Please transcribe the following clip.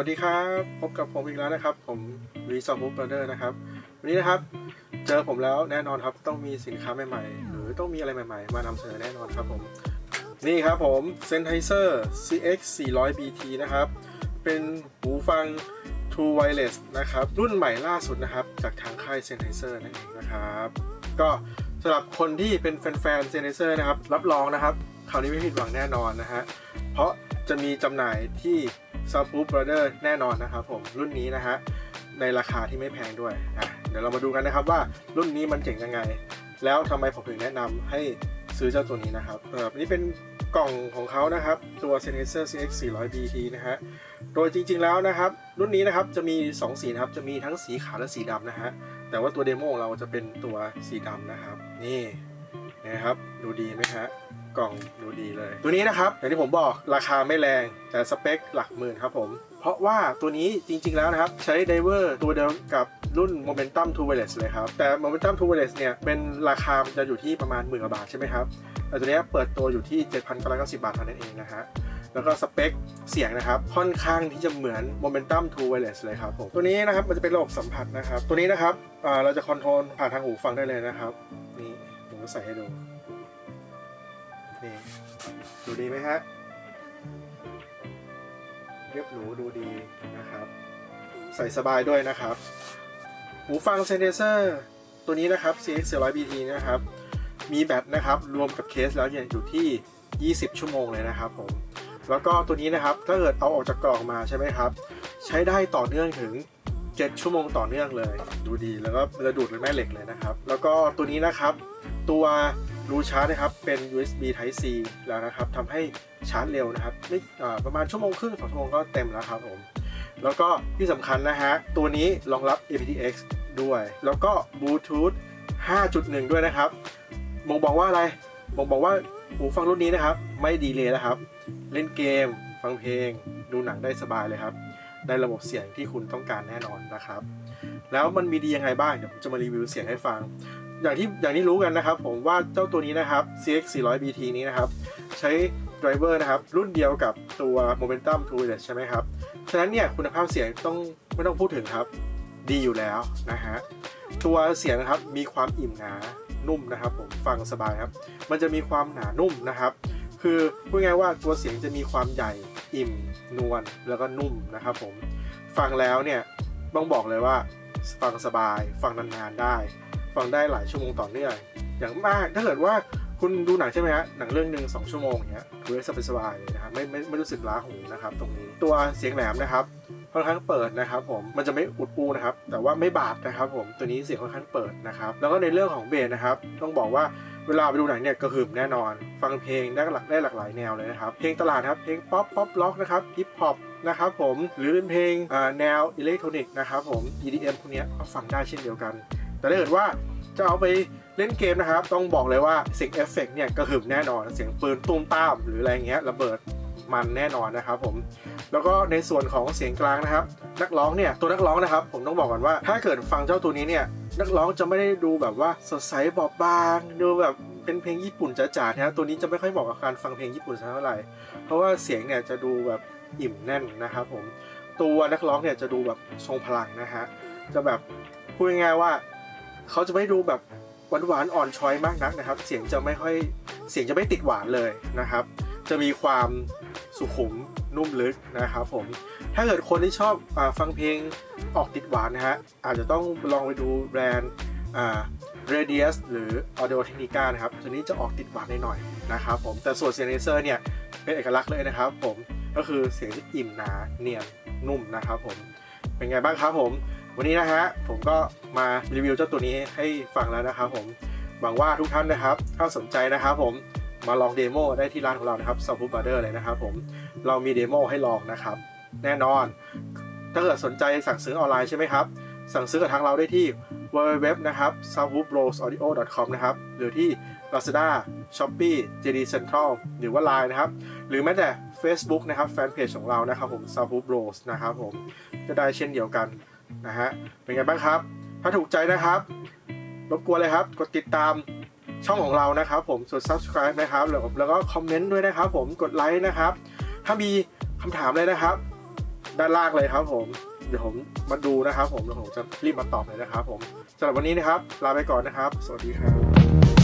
วัสดีครับ พบกับผมอีกแล้วนะครับ ผมวีซอฟูบเดอร์นะครับ วันนี้นะครับ เจอผมแล้วแน่นอนครับ ต้องมีสินค้าใหม่ๆ หรือต้องมีอะไรใหม่ๆ มานำเสนอแน่นอนครับผม นี่ครับผม Sennheiser CX 400 BT นะครับ เป็นหูฟัง True Wireless นะครับ รุ่นใหม่ล่าสุดนะครับ จากทางค่าย Sennheiser นั่นเองนะครับ ก็สำหรับคนที่เป็นแฟนๆ Sennheiser นะครับ รับรองนะครับ คราวนี้ไม่ผิดหวังแน่นอนนะฮะ เพราะจะมีจำหน่ายที่ s u b w o o f Brother แน่นอนนะครับผมรุ่นนี้นะฮะในราคาที่ไม่แพงด้วยอะเดี๋ยวเรามาดูกันนะครับว่ารุ่นนี้มันเจ๋งยังไง แล้วทำไมผมถึงแนะนำให้ซื้อเจ้าตัวนี้นะครับเออนี่เป็นกล่องของเขานะครับตัว Sennheiser CX 400 BT นะฮะโดยจริงๆแล้วนะครับ รุ่นนี้นะครับจะมี 2 สีนะครับจะมีทั้งสีขาวและสีดำนะฮะแต่ว่าตัวเดโมของเราจะเป็นตัวสีดำนะครับ นี่นะครับดูดีไหมฮะ กล่องดูดีเลย ตัวนี้นะครับ อย่างที่ผมบอกราคาไม่แรงแต่สเปคหลักหมื่นครับผม เพราะว่าตัวนี้จริง ๆ แล้วนะครับ ใช้ไดเวอร์ตัวเดียวกับรุ่น Momentum Two Wireless เลยครับ แต่ Momentum Two Wireless เนี่ย เป็นราคาจะอยู่ที่ประมาณหมื่นกว่าบาทใช่ไหมครับแต่ตัวนี้เปิดตัวอยู่ที่ 7,990 บาทเท่านั้นเองนะฮะแล้วก็สเปคเสียงนะครับค่อนข้างที่จะเหมือน Momentum Two Wireless เลยครับผมตัวนี้นะครับมันจะเป็นระบบสัมผัสนะครับตัวนี้นะครับเราจะคอนโทรลผ่านทางหูฟังได้เลยนะครับนี่ผมก็ใส่ให้ดู นี่ดูดีไหมฮะเรียบหรูดูดีนะครับ ใส่สบายด้วยนะครับหูฟังเซนเซอร์ตัวนี้นะครับ CX 400 BT นะครับ มีแบตนะครับ รวมกับเคสแล้วเนี่ยอยู่ที่ 20 ชั่วโมงเลยนะครับผมแล้วก็ตัวนี้นะครับถ้าเกิดเอาออกจากกล่องมาใช่ไหมครับ ใช้ได้ต่อเนื่องถึง 7 ชั่วโมงต่อเนื่องเลย ดูดีแล้วก็ระดูดเป็นแม่เหล็กเลยนะครับ แล้วก็ตัวนี้นะครับ ตัว รูชาร์จนะครับเป็น USB Type C แล้วนะครับทำให้ชาร์จเร็วนะครับไม่ประมาณชั่วโมงครึ่งสองชั่วโมงก็เต็มแล้วครับผมแล้วก็ที่สำคัญนะฮะตัวนี้รองรับ aptX ด้วย แล้วก็ Bluetooth 5.1 ด้วยนะครับบ่งบอกว่าอะไรบ่งบอกว่าหูฟังรุ่นนี้นะครับ ไม่ดีเลยนะครับ เล่นเกม ฟังเพลง ดูหนังได้สบายเลยครับ ได้ระบบเสียงที่คุณต้องการแน่นอนนะครับ แล้วมันมีดียังไงบ้าง เดี๋ยวผมจะมารีวิวเสียงให้ฟัง อย่างที่อย่างที่รู้กันนะครับ ผมว่าเจ้าตัวนี้นะครับ CX 400 BT นี้นะครับ ใช้ไดรเวอร์นะครับ รุ่นเดียวกับตัว Momentum Two l e t ใช่ไหมครับ ฉะนั้นเนี่ยคุณภาพเสียงต้องไม่ต้องพูดถึงครับ ดีอยู่แล้วนะฮะตัวเสียงนะครับมีความอิ่มหนานุ่มนะครับ ผมฟังสบายครับ มันจะมีความหนานุ่มนะครับ คือพูดง่ายว่าตัวเสียงจะมีความใหญ่อิ่มนวลแล้วก็นุ่มนะครับ ผมฟังแล้วเนี่ยต้องบอกเลยว่าฟังสบาย ฟังนานๆได้ ฟังได้หลายชั่วโมงต่อเนื่องอย่างมากถ้าเกิดว่าคุณดูหนังใช่ไหมฮะหนังเรื่องหนึ่งสองชั่วโมงอย่างเงี้ยดูได้สบายๆเลยนะครับไม่ไม่ไม่รู้สึกล้าหูนะครับ ตรงนี้ตัวเสียงแหลมนะครับค่อนข้างเปิดนะครับ ผมมันจะไม่อุดอูนะครับ แต่ว่าไม่บาดนะครับ ผมตัวนี้เสียงค่อนข้างเปิดนะครับ แล้วก็ในเรื่องของเบสนะครับ ต้องบอกว่าเวลาไปดูหนังเนี่ยกระหึ่มแน่นอน ฟังเพลงได้หลากได้หลากหลายแนวเลยนะครับ เพลงตลาดครับเพลงป๊อปป๊อปล็อกนะครับฮิปฮอปนะครับผมหรือเป็นเพลงแนวอิเล็กทรอนิกส์นะครับผม EDM พวกเนี้ยก็ฟังได้เช่นเดียวกัน แต่ถ้าเกิดว่าจะเอาไปเล่นเกมนะครับ ต้องบอกเลยว่าเสียงเอฟเฟกต์เนี่ยกระหึ่มแน่นอน เสียงปืนตุ้มตามหรืออะไรเงี้ยระเบิดมันแน่นอนนะครับผมแล้วก็ในส่วนของเสียงกลางนะครับ นักร้องเนี่ยตัวนักร้องนะครับ ผมต้องบอกก่อนว่า ถ้าเกิดฟังเจ้าตัวนี้เนี่ยนักร้องจะไม่ได้ดูแบบว่าสดใสบอบบางดูแบบเป็นเพลงญี่ปุ่นจ๋าๆนะฮะตัวนี้จะไม่ค่อยเหมาะกับการฟังเพลงญี่ปุ่นสักเท่าไหร่เพราะว่าเสียงเนี่ยจะดูแบบอิ่มแน่นนะครับผมตัวนักร้องเนี่ยจะดูแบบทรงพลังนะฮะจะแบบพูดง่ายๆว่า เขาจะไม่ดูแบบหวานๆอ่อนช้อยมากนักนะครับ เสียงจะไม่ค่อยเสียงจะไม่ติดหวานเลยนะครับ จะมีความสุขุมนุ่มลึกนะครับผมถ้าเกิดคนที่ชอบอฟังเพลงออกติดหวานนะฮะอาจจะต้องลองไปดูแบรนด์ Radius หรือ Audio Technica นะครับตัวนี้จะออกติดหวานหน่อยๆนะครับผมแต่ส่วนเซนเซอร์เนี่ยเป็นเอกลักษณ์เลยนะครับผมก็คือเสียงที่อิ่มหนาเนียนนุ่มนะครับผมเป็นไงบ้างครับผม วันนี้นะฮะผมก็มารีวิวเจ้าตัวนี้ให้ฟังแล้วนะครับผมหวังว่าทุกท่านนะครับ ถ้าสนใจนะครับผมมาลองเดโมได้ที่ร้านของเรานะครับ s o f t b o o r เดอร์เลยนะครับผมเรามีเดโมให้ลองนะครับ แน่นอน ถ้าเกิดสนใจสั่งซื้อออนไลน์ใช่ไหมครับ สั่งซื้อกับทางเราได้ที่ www นะครับ s o f t b o o s audio com นะครับหรือที่ Lazada Shopee JD Central หรือว่า Line นะครับ หรือแม้แต่ Facebook นะครับแฟนเพจของเรานะครับผม s o f t b o o s นะครับผมจะได้เช่นเดียวกัน นะฮะเป็นไงบ้างครับ ถ้าถูกใจนะครับรบกวนเลยครับ กดติดตามช่องของเรานะครับ ผมกด subscribe นะครับ แล้วแล้วก็คอมเมนต์ด้วยนะครับ ผมกดไลค์นะครับ ถ้ามีคำถามเลยนะครับบด้านล่างเลยครับ ผมเดี๋ยวผมมาดูนะครับ ผมเดี๋ยวผมจะรีบมาตอบเลยนะครับ ผมสำหรับวันนี้นะครับลาไปก่อนนะครับ สวัสดีครับ